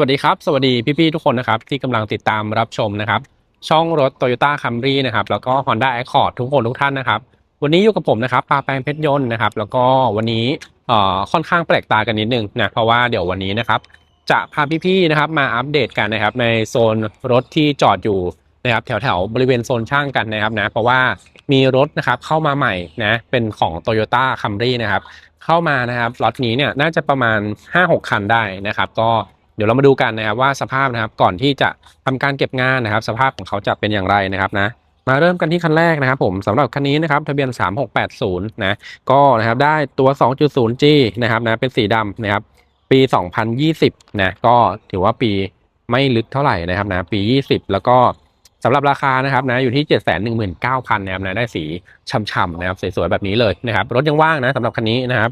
วัสดีครับ สวัสดีพี่ๆทุกคนนะครับ ที่กำลังติดตามรับชมนะครับ ช่องรถ Toyota Camry นะครับแล้วก็ Honda Accord ทุกคนทุกท่านนะครับ วันนี้อยู่กับผมนะครับปาแปงเพชรยนต์นะครับ แล้วก็วันนี้เอ่อค่อนข้างแปลกตากันนิดนึงนะเพราะว่าเดี๋ยววันนี้นะครับ จะพาพี่ๆนะครับมาอัปเดตกันนะครับ ในโซนรถที่จอดอยู่นะครับแถวๆบริเวณโซนช่างกันนะครับนะเพราะว่ามีรถนะครับเข้ามาใหม่นะเป็นของ Toyota Camry นะครับ เข้ามานะครับล็อตนี้เนี่ยน่าจะประมาณ 5-6 คันได้นะครับ ก็ เดี๋ยวเรามาดูกันนะครับว่าสภาพนะครับก่อนที่จะทำการเก็บงานนะครับ สภาพของเขาจะเป็นอย่างไรนะครับนะมาเริ่มกันที่คันแรกนะครับผมสำหรับคันนี้นะครับทะเบียน 3680 นะก็นะครับได้ตัว 2.0G นะครับนะเป็นสีดำนะครับปี 2020 นะก็ถือว่าปีไม่ลึกเท่าไหร่นะครับนะปี 20 แล้วก็สำหรับราคานะครับนะอยู่ที่ 719,000นะครับนะได้สีช่ำๆนะครับสวยๆแบบนี้เลยนะครับรถยังว่างนะสำหรับคันนี้นะครับ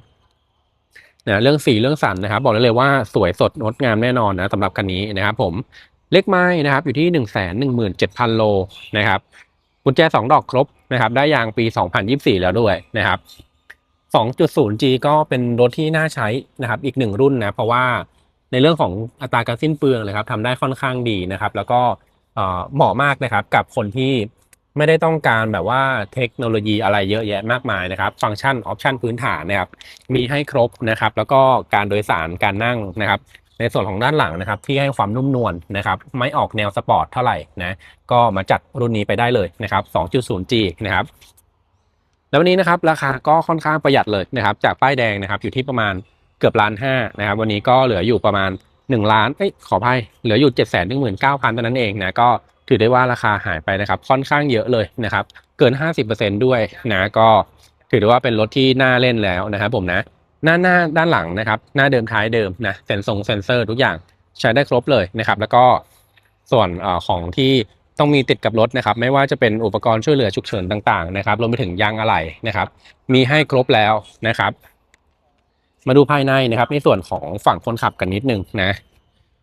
นะเรื่องสีเรื่องสันนะครับ บอกได้เลยว่าสวยสดงดงามแน่นอนนะสำหรับคันนี้นะครับผมเลขไม้นะครับอยู่ที่ 117,000 โลนะครับกุญแจ 2 ดอกครบนะครับ ได้ยางปี 2024 แล้วด้วยนะครับ 2.0G ก็เป็นรถที่น่าใช้นะครับ อีกหนึ่งรุ่นนะ เพราะว่าในเรื่องของอัตราการสิ้นเปลืองเลยครับทำได้ค่อนข้างดีนะครับ แล้วก็เอ่อเหมาะมากนะครับกับคนที่ ไม่ได้ต้องการแบบว่าเทคโนโลยีอะไรเยอะแยะมากมายนะครับ ฟังก์ชันออปชันพื้นฐานนะครับมีให้ครบนะครับ แล้วก็การโดยสารการนั่งนะครับ ในส่วนของด้านหลังนะครับ ที่ให้ความนุ่มนวลนะครับ ไม่ออกแนวสปอร์ตเท่าไหร่นะก็มาจัดรุ่นนี้ไปได้เลยนะครับ 2.0G นะครับแล้ววันนี้นะครับราคาก็ค่อนข้างประหยัดเลยนะครับ จากป้ายแดงนะครับ อยู่ที่ประมาณเกือบล้านห้านะครับ วันนี้ก็เหลืออยู่ประมาณ 1 ล้านเอ้ยขออภัยเหลืออยู่7 1 9 0 0 0เท่านั้นเองนะก็ ถือได้ว่าราคาหายไปนะครับ ค่อนข้างเยอะเลยนะครับ เกิน 50%ด้วยนะก็ถือได้ว่าเป็นรถที่น่าเล่นแล้วนะครับผมนะหน้าหน้าด้านหลังนะครับ หน้าเดิมท้ายเดิมนะเซ็นซงเซนเซอร์ทุกอย่างใช้ได้ครบเลยนะครับ แล้วก็ส่วนอของที่ต้องมีติดกับรถนะครับ ไม่ว่าจะเป็นอุปกรณ์ช่วยเหลือฉุกเฉินต่างๆนะครับรวมไปถึงยางอะไหล่นะครับ มีให้ครบแล้วนะครับ มาดูภายในนะครับ ในส่วนของฝั่งคนขับกันนิดนึงนะ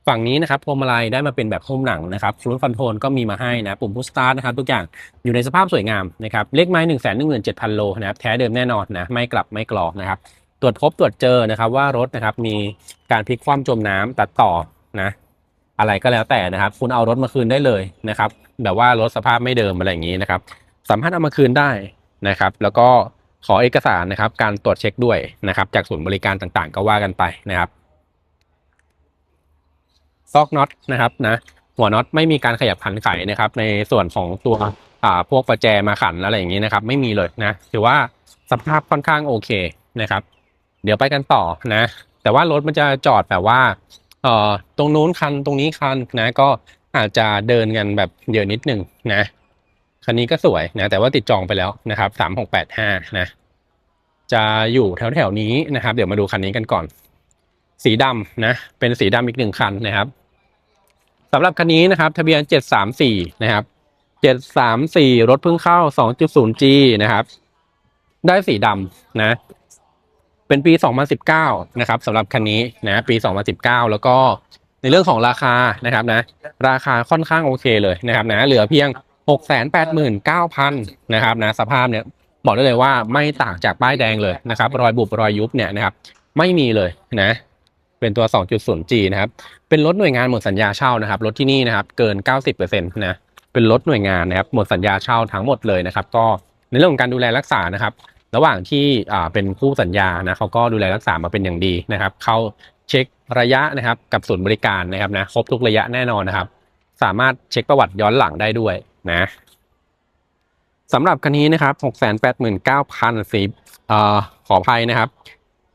ฝั่งนี้นะครับพวงมาลัยได้มาเป็นแบบหุ้มหนังนะครับฟลุตคอนโทรลก็มีมาให้นะ ปุ่มพุชสตาร์ทนะครับทุกอย่างอยู่ในสภาพสวยงามนะครับเลขไม้หนึ่งแสนหนึ่งหมื่นเจ็ดพันโลนะครับแท้เดิมแน่นอนนะไม่กลับไม่กรอกนะครับตรวจพบตรวจเจอนะครับว่ารถนะครับมีการพลิกคว่ำจมน้ำตัดต่อนะอะไรก็แล้วแต่นะครับ คุณเอารถมาคืนได้เลยนะครับแบบว่ารถสภาพไม่เดิมอะไรอย่างนี้นะครับสามารถเอามาคืนได้นะครับ แล้วก็ขอเอกสารนะครับการตรวจเช็คด้วยนะครับจากศูนย์บริการต่างๆ ก็ว่ากันไปนะครับ ซอกน็อตนะครับนะหัวน็อตไม่มีการขยับขันไขนะครับ ในส่วนของตัวอ่าพวกประแจมาขันอะไรอย่างนี้นะครับ ไม่มีเลยนะถือว่าสภาพค่อนข้างโอเคนะครับ เดี๋ยวไปกันต่อนะ แต่ว่ารถมันจะจอดแบบว่าเอ่อตรงนู้นคันตรงนี้คันนะ ก็อาจจะเดินกันแบบเยอะนิดหนึ่งนะคันนี้ก็สวยนะแต่ว่าติดจองไปแล้วนะครับสามหกแปดห้านะ จะอยู่แถวแถวนี้นะครับ เดี๋ยวมาดูคันนี้กันก่อน สีดำนะ เป็นสีดำอีกหนึ่งคันนะครับ สำหรับคันนี้นะครับ ทะเบียนเจ็ดสามสี่นะครับเจ็ดสามสี่รถเพิ่งเข้าสองจุดศูนย์ G นะครับ ได้สีดำนะ เป็นปี 2019 นะครับสำหรับคันนี้นะปี 2019 แล้วก็ในเรื่องของราคานะครับนะ ราคาค่อนข้างโอเคเลยนะครับนะ เหลือเพียง 689,000 นะครับนะ สภาพเนี่ยบอกได้เลยว่าไม่ต่างจากป้ายแดงเลยนะครับ รอยบุบรอยยุบเนี่ยนะครับ ไม่มีเลยนะ เป็นตัว 2.0G นะครับ เป็นรถหน่วยงานหมดสัญญาเช่านะครับ รถที่นี่นะครับเกิน 90%นะ เป็นรถหน่วยงานนะครับหมดสัญญาเช่าทั้งหมดเลยนะครับ ก็ในเรื่องของการดูแลรักษานะครับ ระหว่างที่เป็นคู่สัญญานะเขาก็ดูแลรักษามาเป็นอย่างดีนะครับ เข้าเช็คระยะนะครับกับศูนย์บริการนะครับนะครบทุกระยะแน่นอนนะครับ สามารถเช็คประวัติย้อนหลังได้ด้วยนะสำหรับคันนี้นะครับ 689,000สีเอ่อขออภัยนะครับ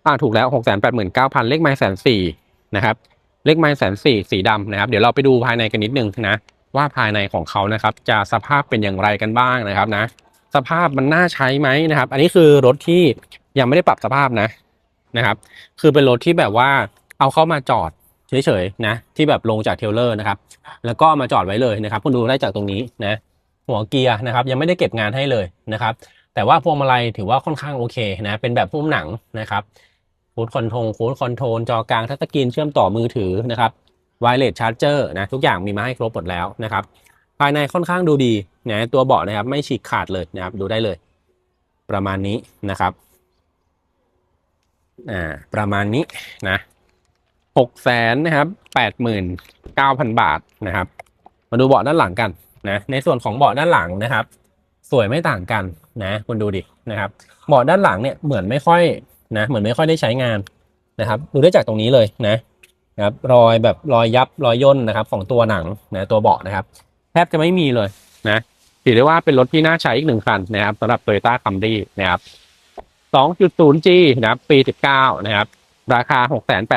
อ่าถูกแล้ว689,000เก้าพันเลขไม้แสนสี่นะครับเลขไม้แสนสี่สีดำนะครับ เดี๋ยวเราไปดูภายในกันนิดนึงนะว่าภายในของเขานะครับ จะสภาพเป็นอย่างไรกันบ้างนะครับนะ สภาพมันน่าใช้ไหมนะครับ อันนี้คือรถที่ยังไม่ได้ปรับสภาพนะนะครับ คือเป็นรถที่แบบว่าเอาเข้ามาจอดเฉยๆนะที่แบบลงจากเทเลอร์นะครับ แล้วก็มาจอดไว้เลยนะครับคุณดูได้จากตรงนี้นะหัวเกียร์นะครับ ยังไม่ได้เก็บงานให้เลยนะครับ แต่ว่าพวงมาลัยถือว่าค่อนข้างโอเคนะเป็นแบบพุ่มหนังนะครับ ฟูดคอนโทรลฟูดคอนโทรลจอกลางทัชสกรีนเชื่อมต่อมือถือนะครับไวเลสชาร์จเจอร์นะทุกอย่างมีมาให้ครบหมดแล้วนะครับ ภายในค่อนข้างดูดีนะตัวเบาะนะครับไม่ฉีกขาดเลยนะครับดูได้เลย ประมาณนี้นะครับอ่าประมาณนี้นะหกแสนนะครับแปดหมื่นเก้าพันบาทนะครับ มาดูเบาะด้านหลังกันนะในส่วนของเบาะด้านหลังนะครับ สวยไม่ต่างกันนะคุณดูดินะครับเบาะด้านหลังเนี่ยเหมือนไม่ค่อย นะเหมือนไม่ค่อยได้ใช้งานนะครับดูได้จากตรงนี้เลยนะครับรอยแบบรอยยับรอยย่นนะครับของตัวหนังนะตัวเบาะนะครับ แทบจะไม่มีเลยนะถือได้ว่าเป็นรถที่น่าใช้อีกหนึ่งคันนะครับสำหรับ Toyota Camry นะครับ 2.0G นะครับปี 19 นะครับ ราคา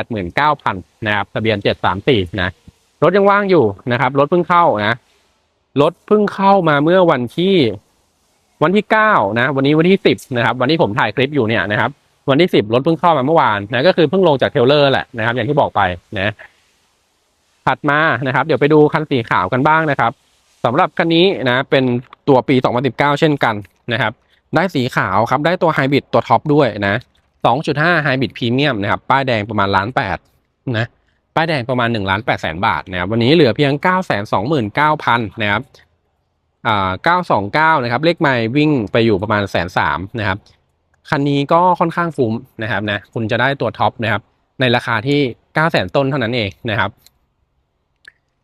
689,000 นะครับทะเบียน 734 นะ รถยังว่างอยู่นะครับ รถเพิ่งเข้านะ รถเพิ่งเข้ามาเมื่อวันที่ วันที่ 9 นะ วันนี้วันที่ 10 นะครับ วันที่ผมถ่ายคลิปอยู่เนี่ยนะครับ วันที่10รถเพิ่งเข้ามาเมื่อวานนะก็คือเพิ่งลงจากเทลเลอร์แหละนะครับ อย่างที่บอกไปนะถัดมานะครับ เดี๋ยวไปดูคันสีขาวกันบ้างนะครับสำหรับคันนี้นะเป็นตัวปี 2019 เช่นกันนะครับ ได้สีขาวครับได้ตัวไฮบริดตัวท็อปด้วยนะ 2.5ไฮบริดพรีเมียมนะครับ ป้ายแดงประมาณล้านแปดนะป้ายแดงประมาณ1ล้าน8แสนบาทนะครับวันนี้เหลือเพียง 9 2 9 0 0 0นะครับอ่า929 นะครับ เลขไมล์วิ่งไปอยู่ประมาณแสนสามนะครับ คันนี้ก็ค่อนข้างฟุ้มนะครับนะคุณจะได้ตัวท็อปนะครับ ในราคาที่ 9 0 0 0 0ต้นเท่านั้นเองนะครับ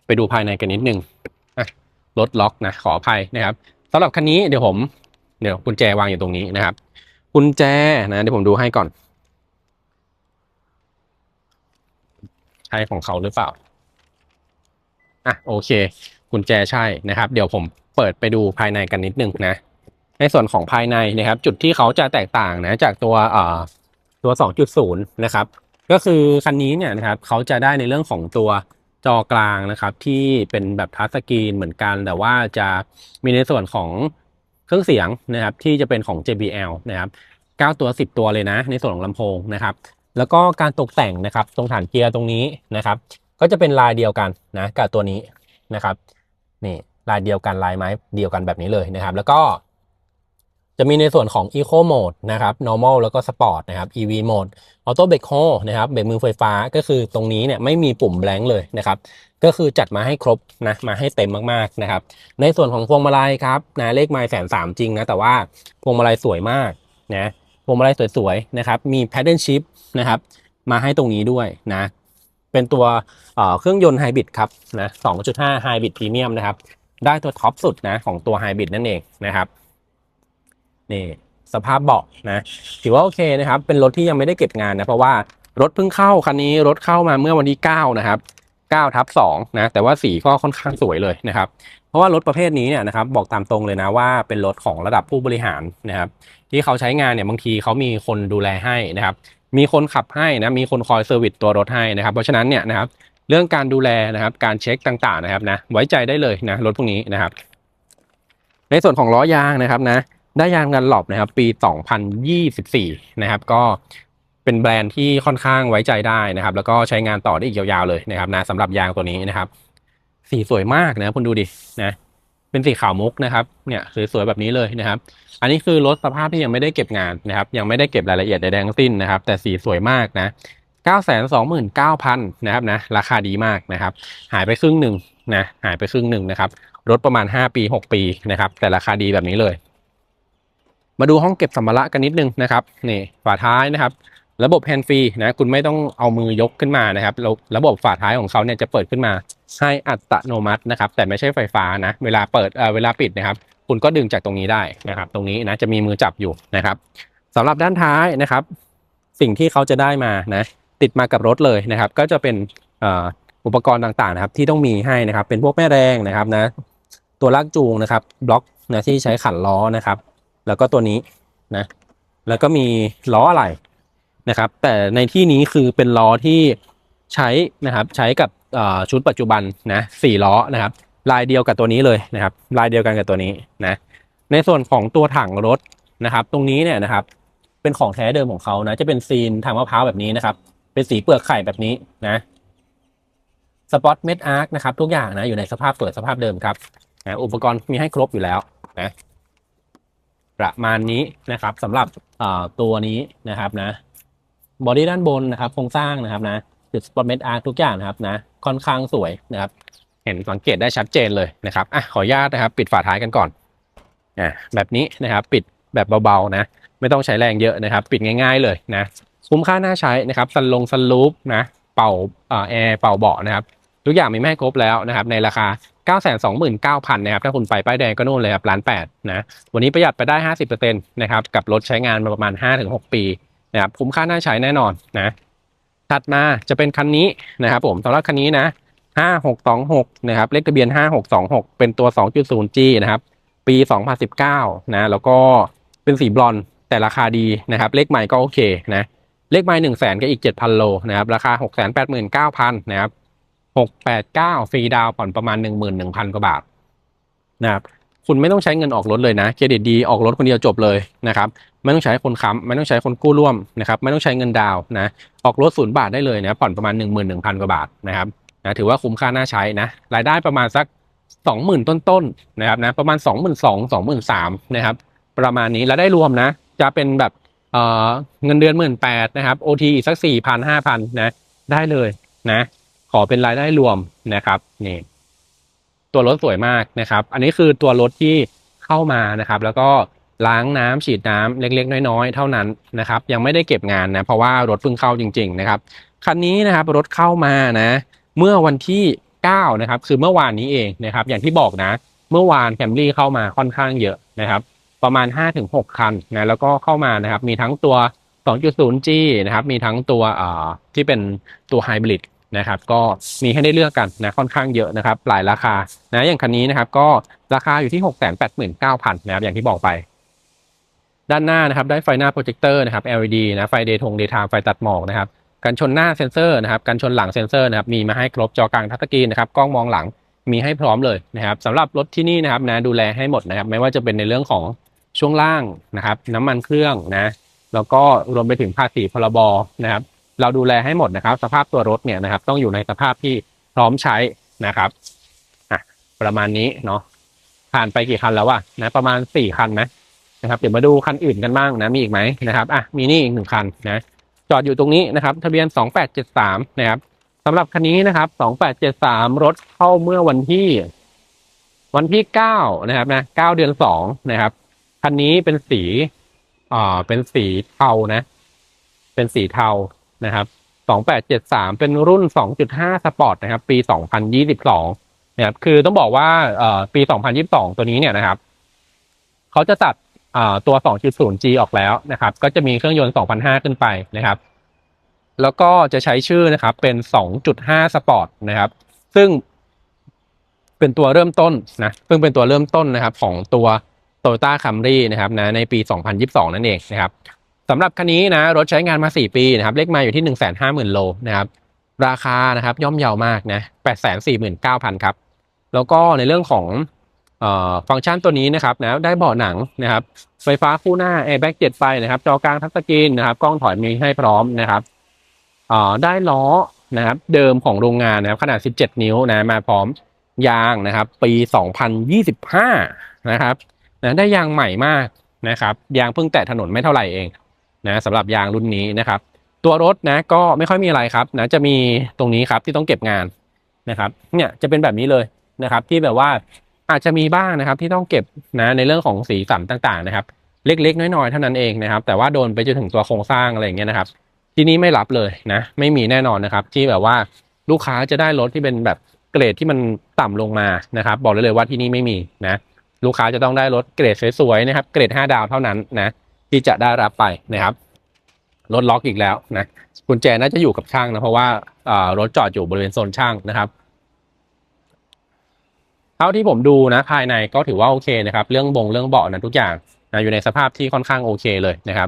ไปดูภายในกันนิดนึงอะรถล็อกนะขออภัยนะครับสำหรับคันนี้เดี๋ยวผมเดี๋ยวกุญแจวางอยู่ตรงนี้นะครับกุญแจนะเดี๋ยวผมดูให้ก่อนใช่ของเขาหรือเปล่าอะโอเคกุญแจใช่นะครับ เดี๋ยวผมเปิดไปดูภายในกันนิดนึงนะ ในส่วนของภายในนะครับ จุดที่เขาจะแตกต่างนะจากตัวเอ่อตัว 2.0 นะครับ ก็คือคันนี้เนี่ยนะครับเขาจะได้ในเรื่องของตัวจอกลางนะครับ ที่เป็นแบบทัชสกรีนเหมือนกัน แต่ว่าจะมีในส่วนของเครื่องเสียงนะครับ ที่จะเป็นของ JBL นะครับ 9 ตัว 10 ตัวเลยนะ ในส่วนของลำโพงนะครับ แล้วก็การตกแต่งนะครับ ตรงฐานเกียร์ตรงนี้นะครับ ก็จะเป็นลายเดียวกันนะกับตัวนี้นะครับนี่ลายเดียวกันลายไม้เดียวกันแบบนี้เลยนะครับ แล้วก็ จะมีในส่วนของ Eco Mode นะครับ Normal แล้วก็ Sport นะครับ EV Mode Auto Brake Hold นะครับเบรกมือไฟฟ้าก็คือตรงนี้เนี่ยไม่มีปุ่มแบงค์เลยนะครับ ก็คือจัดมาให้ครบนะมาให้เต็มมากๆนะครับ ในส่วนของพวงมาลัยครับนะเลขไมล์แสนสามจริงนะ แต่ว่าพวงมาลัยสวยมากนะพวงมาลัยสวยๆนะครับ มี Pattern Shift นะครับ มาให้ตรงนี้ด้วยนะ เป็นตัวเเครื่องยนต์ไฮบริดครับนะ2.5ไฮบริดพรีเมียมนะครับ ได้ตัวท็อปสุดนะของตัวไฮบริดนั่นเองนะครับ นี่สภาพเบาะนะถือว่าโอเคนะครับ เป็นรถที่ยังไม่ได้เก็บงานนะเพราะว่ารถเพิ่งเข้าคันนี้รถเข้ามาเมื่อวันที่9นะครับ9ทับ2นะแต่ว่าสีก็ค่อนข้างสวยเลยนะครับ เพราะว่ารถประเภทนี้เนี่ยนะครับบอกตามตรงเลยนะว่าเป็นรถของระดับผู้บริหารนะครับ ที่เขาใช้งานเนี่ยบางทีเขามีคนดูแลให้นะครับ มีคนขับให้นะมีคนคอยเซอร์วิสตัวรถให้นะครับ เพราะฉะนั้นเนี่ยนะครับเรื่องการดูแลนะครับ การเช็คต่างๆนะครับนะไว้ใจได้เลยนะรถพวกนี้นะครับ ในส่วนของล้อยางนะครับนะ ได้ยางกันหลบนะครับ ปี 2024 นะครับ ก็เป็นแบรนด์ที่ค่อนข้างไว้ใจได้นะครับ แล้วก็ใช้งานต่อได้อีกยาวๆเลยนะครับนะสำหรับยางตัวนี้นะครับ สีสวยมากนะคุณดูดินะเป็นสีขาวมุกนะครับเนี่ยสวยๆแบบนี้เลยนะครับ อันนี้คือรถสภาพที่ยังไม่ได้เก็บงานนะครับ ยังไม่ได้เก็บรายละเอียดใดๆทั้งสิ้นนะครับ แต่สีสวยมากนะ929,000นะครับนะราคาดีมากนะครับ หายไปครึ่งหนึ่งนะหายไปครึ่งหนึ่งนะครับรถประมาณ 5 ปี 6 ปีนะครับ แต่ราคาดีแบบนี้เลย มาดูห้องเก็บสัมภาระกันนิดนึงนะครับนี่ฝาท้ายนะครับ ระบบแฮนด์ฟรีนะคุณไม่ต้องเอามือยกขึ้นมานะครับ ระบบฝาท้ายของเขาเนี่ยจะเปิดขึ้นมาให้อัตโนมัตินะครับ แต่ไม่ใช่ไฟฟ้านะ เวลาเปิดเเวลาปิดนะครับ คุณก็ดึงจากตรงนี้ได้นะครับ ตรงนี้นะจะมีมือจับอยู่นะครับสำหรับด้านท้ายนะครับ สิ่งที่เขาจะได้มานะติดมากับรถเลยนะครับ ก็จะเป็นอ่ออุปกรณ์ต่างๆนะครับ ที่ต้องมีให้นะครับ เป็นพวกแม่แรงนะครับนะตัวลากจูงนะครับบล็อกนะที่ใช้ขันล้อนะครับ แล้วก็ตัวนี้นะ แล้วก็มีล้ออะไรนะครับ แต่ในที่นี้คือเป็นล้อที่ใช้นะครับใช้กับชุดปัจจุบันนะสี่ล้อนะครับ ลายเดียวกับตัวนี้เลยนะครับ ลายเดียวกันกับตัวนี้นะ ในส่วนของตัวถังรถนะครับ ตรงนี้เนี่ยนะครับ เป็นของแท้เดิมของเขานะจะเป็นซีนทางมะพร้าวแบบนี้นะครับ เป็นสีเปลือกไข่แบบนี้นะสปอตเม็ดอาร์คนะครับทุกอย่างนะอยู่ในสภาพสวยสภาพเดิมครับนะอุปกรณ์มีให้ครบอยู่แล้วนะ ประมาณนี้นะครับสำหรับตัวนี้นะครับนะบอดี้ด้านบนนะครับโครงสร้างนะครับนะจุดสปอตเม็ดอาร์ทุกอย่างนะครับนะค่อนข้างสวยนะครับ เห็นสังเกตได้ชัดเจนเลยนะครับอะขออนุญาตนะครับ ปิดฝาท้ายกันก่อนอะแบบนี้นะครับ ปิดแบบเบาๆนะ ไม่ต้องใช้แรงเยอะนะครับ ปิดง่ายๆเลยนะคุ้มค่าน่าใช้นะครับสันลงสันลูปนะเป่าแอร์เป่าเบาะนะครับ ทุกอย่างมีไม่ครบแล้วนะครับ ในราคา 9 2 9 0 0 0นะครับถ้าคุณไปป้ายแดงก็นู่นเลยครับล้านแปดนะวันนี้ประหยัดไปได้ 50%นะครับกับรถใช้งานมาประมาณ 5-6 ปีนะครับคุ้มค่าน่าใช้แน่นอนนะถัดมาจะเป็นคันนี้นะครับผมสำหรับคันนี้นะ5626นะครับเลขทะเบียน 5626 เป็นตัว 2.0G นะครับปี 2019นะแล้วก็เป็นสีบลอนด์แต่ราคาดีนะครับ เลขใหม่ก็โอเคนะเลขใหม่1 0 0 0 0แก็อีก 7,000 โลนะครับราคา 689,000นะครับ 689ฟรีดาวผ่อนประมาณ11,000กว่าบาทนะครับคุณไม่ต้องใช้เงินออกรถเลยนะเครดิตดีออกรถคนเดียวจบเลยนะครับไม่ต้องใช้คนค้ำไม่ต้องใช้คนกู้ร่วมนะครับไม่ต้องใช้เงินดาวนะออกรถศูนย์บาทได้เลยนะผ่อนประมาณ 11,000 กว่าบาทนะครับนะถือว่าคุ้มค่าน่าใช้นะรายได้ประมาณสัก 20,000 ต้นๆนะครับนะประมาณ 22,000 23,000นะครับประมาณนี้แล้วได้รวมนะจะเป็นแบบเออเงินเดือนหมื่นแปดนะครับโอทีอีกสักสี่พันห้าพันนะได้เลยนะ อเป็นรายได้รวมนะครับนี่ตัวรถสวยมากนะครับ อันนี้คือตัวรถที่เข้ามานะครับ แล้วก็ล้างน้ำฉีดน้ำเล็กๆ น้อยๆ เท่านั้นนะครับ ยังไม่ได้เก็บงานนะเพราะว่ารถเพิ่งเข้าจริง ๆ นะครับคันนี้นะครับรถเข้ามานะ เมื่อวันที่9นะครับ คือเมื่อวานนี้เองนะครับ อย่างที่บอกนะ เมื่อวานแคมรี่เข้ามาค่อนข้างเยอะนะครับ ประมาณ 5-6 คันนะแล้วก็เข้ามานะครับ มีทั้งตัว 2.0G นะครับ มีทั้งตัวที่เป็นตัวไฮบริด นะครับ ก็มีให้ได้เลือกกันนะค่อนข้างเยอะนะครับหลายราคานะอย่างคันนี้นะครับ ก็ราคาอยู่ที่ 689,000นะครับอย่างที่บอกไป ด้านหน้านะครับได้ไฟหน้าโปรเจคเตอร์นะครับ LED นะไฟเดย์ทงเดย์ไทม์ไฟตัดหมอกนะครับกันชนหน้าเซ็นเซอร์นะครับกันชนหลังเซ็นเซอร์นะครับมีมาให้ครบจอกลางทัชสกรีนนะครับกล้องมองหลังมีให้พร้อมเลยนะครับสำหรับรถที่นี่นะครับนะดูแลให้หมดนะครับ ไม่ว่าจะเป็นในเรื่องของช่วงล่างนะครับ น้ำมันเครื่องนะแล้วก็รวมไปถึงภาษีพรบนะครับ เราดูแลให้หมดนะครับ สภาพตัวรถเนี่ยนะครับ ต้องอยู่ในสภาพที่พร้อมใช้นะครับอะประมาณนี้เนาะผ่านไปกี่คันแล้ววะนะประมาณสี่คันไหมนะครับ เดี๋ยวมาดูคันอื่นกันบ้างนะมีอีกไหมนะครับอะมีนี่อีกหนึ่งคันนะจอดอยู่ตรงนี้นะครับ ทะเบียน2873นะครับสำหรับคันนี้นะครับ2873รถเข้าเมื่อวันที่ วันที่9นะครับนะ9เดือน2นะครับคันนี้เป็นสีอ่าเป็นสีเทานะ เป็นสีเทา นะครับ2873 เป็นรุ่น 2.5 สปอร์ตนะครับ ปี 2022นะครับ คือต้องบอกว่าปี 2022 ตัวนี้เนี่ยนะครับ เขาจะตัดตัว 2.0G ออกแล้วนะครับ ก็จะมีเครื่องยนต์2,500ขึ้นไปนะครับ แล้วก็จะใช้ชื่อนะครับ เป็น 2.5 Sport นะครับ ซึ่งเป็นตัวเริ่มต้นนะ ซึ่งเป็นตัวเริ่มต้นนะครับของตัว Toyota Camry นะครับนะในปี 2022 นั่นเองนะครับ สำหรับคันนี้นะรถใช้งานมา 4 ปีนะครับเลขมาอยู่ที่ 150,000 โลนะครับราคานะครับย่อมเยาวมากนะ849,000 ครับ แล้วก็ในเรื่องของออฟังก์ชันตัวนี้นะครับนะได้เบาะหนังนะครับไฟฟ้าคู่หน้าแอร์แบ็กเจ็ดไฟนะครับ จอกลางทัชสกรีนนะครับกล้องถอยมีให้พร้อมนะครับได้ล้อนะครับเดิมของโรงงานนะครับขนาด 17 นิ้วนะมาพร้อมยางนะครับ ปี 2025 นะครับนะได้ยางใหม่มากนะครับ ยางเพิ่งแตะถนนไม่เท่าไหร่เอง นะสำหรับยางรุ่นนี้นะครับ ตัวรถนะก็ไม่ค่อยมีอะไรครับนะจะมีตรงนี้ครับที่ต้องเก็บงานนะครับ เนี่ยจะเป็นแบบนี้เลยนะครับ ที่แบบว่าอาจจะมีบ้างนะครับ ที่ต้องเก็บนะในเรื่องของสีสันต่าง ๆ นะครับ เล็กๆ น้อยๆเท่านั้นเองนะครับ แต่ว่าโดนไปจนถึงตัวโครงสร้างอะไรอย่างเงี้ยนะครับ ที่นี้ไม่รับเลยนะ ไม่มีแน่นอนนะครับ ที่แบบว่าลูกค้าจะได้รถที่เป็นแบบเกรดที่มันต่ำลงมานะครับ บอกเลยเลยว่าที่นี่ไม่มีนะ ลูกค้าจะต้องได้รถเกรดสวยๆนะครับ เกรด 5 ดาวเท่านั้นนะ ที่จะได้รับไปนะครับรถล็อกอีกแล้วนะกุญแจน่าจะอยู่กับช่างนะเพราะว่ารถจอดอยู่บริเวณโซนช่างนะครับเท่าที่ผมดูนะภายในก็ถือว่าโอเคนะครับเรื่องบงเรื่องเบาะนะทุกอย่างนะอยู่ในสภาพที่ค่อนข้างโอเคเลยนะครับ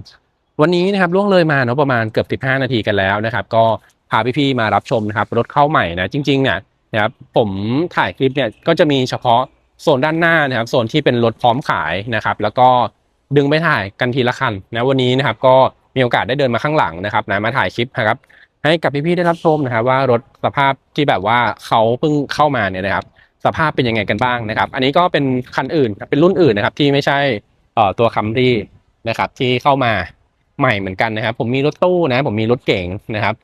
วันนี้นะครับล่วงเลยมาเนาะประมาณเกือบ 15 นาทีกันแล้วนะครับ ก็พาพี่ๆมารับชมนะครับรถเข้าใหม่นะจริงๆเนี่ยนะครับผมถ่ายคลิปเนี่ยก็จะมีเฉพาะโซนด้านหน้านะครับโซนที่เป็นรถพร้อมขายนะครับ แล้วก็ ดึงไปถ่ายกันทีละคันนะวันนี้นะครับก็มีโอกาสได้เดินมาข้างหลังนะครับนะมาถ่ายคลิปนะครับให้กับพี่ๆได้รับชมนะครับว่ารถสภาพที่แบบว่าเขาเพิ่งเข้ามาเนี่ยนะครับ สภาพเป็นยังไงกันบ้างนะครับ อันนี้ก็เป็นคันอื่นเป็นรุ่นอื่นนะครับ ที่ไม่ใช่เอ่อตัวคัมรี่นะครับที่เข้ามาใหม่เหมือนกันนะครับ ผมมีรถตู้นะ ผมมีรถเก๋งนะครับ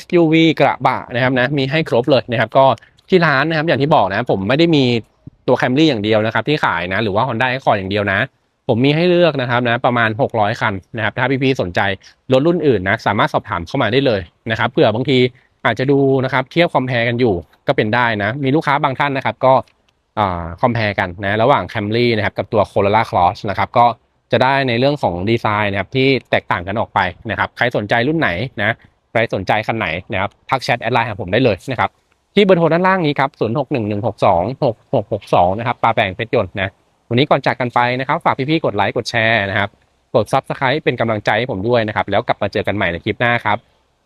SUV กระบะนะครับนะมีให้ครบเลยนะครับ ก็ที่ร้านนะครับอย่างที่บอกนะ ผมไม่ได้มีตัวแคมรี่อย่างเดียวนะครับ ที่ขายนะ หรือว่า Honda Accord อย่างเดียวนะ ผมมีให้เลือกนะครับนะประมาณ 600 คันนะครับถ้าพี่ๆสนใจรถรุ่นอื่นนะสามารถสอบถามเข้ามาได้เลยนะครับเผื่อบางทีอาจจะดูนะครับเทียบคอมเพลกันอยู่ก็เป็นได้นะ มีลูกค้าบางท่านนะครับก็คอมเพลกันนะระหว่าง Camry นะครับกับตัว Corolla Cross นะครับก็จะได้ในเรื่องของดีไซน์นะครับที่แตกต่างกันออกไปนะครับใครสนใจรุ่นไหนนะใครสนใจคันไหนนะครับทักแชทแอดไลน์หาผมได้เลยนะครับที่เบอร์โทรด้านล่างนี้ครับ 0611626662 นะครับปลาแปลงเพชรยนต์นะ วันนี้ก่อนจากกันไปนะครับ ฝากพี่ๆกดไลค์กดแชร์นะครับ กด Subscribe เป็นกำลังใจให้ผมด้วยนะครับ แล้วกลับมาเจอกันใหม่ในคลิปหน้าครับ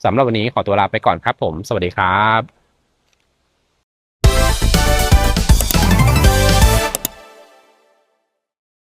สำหรับวันนี้ขอตัวลาไปก่อนครับผม สวัสดีครับ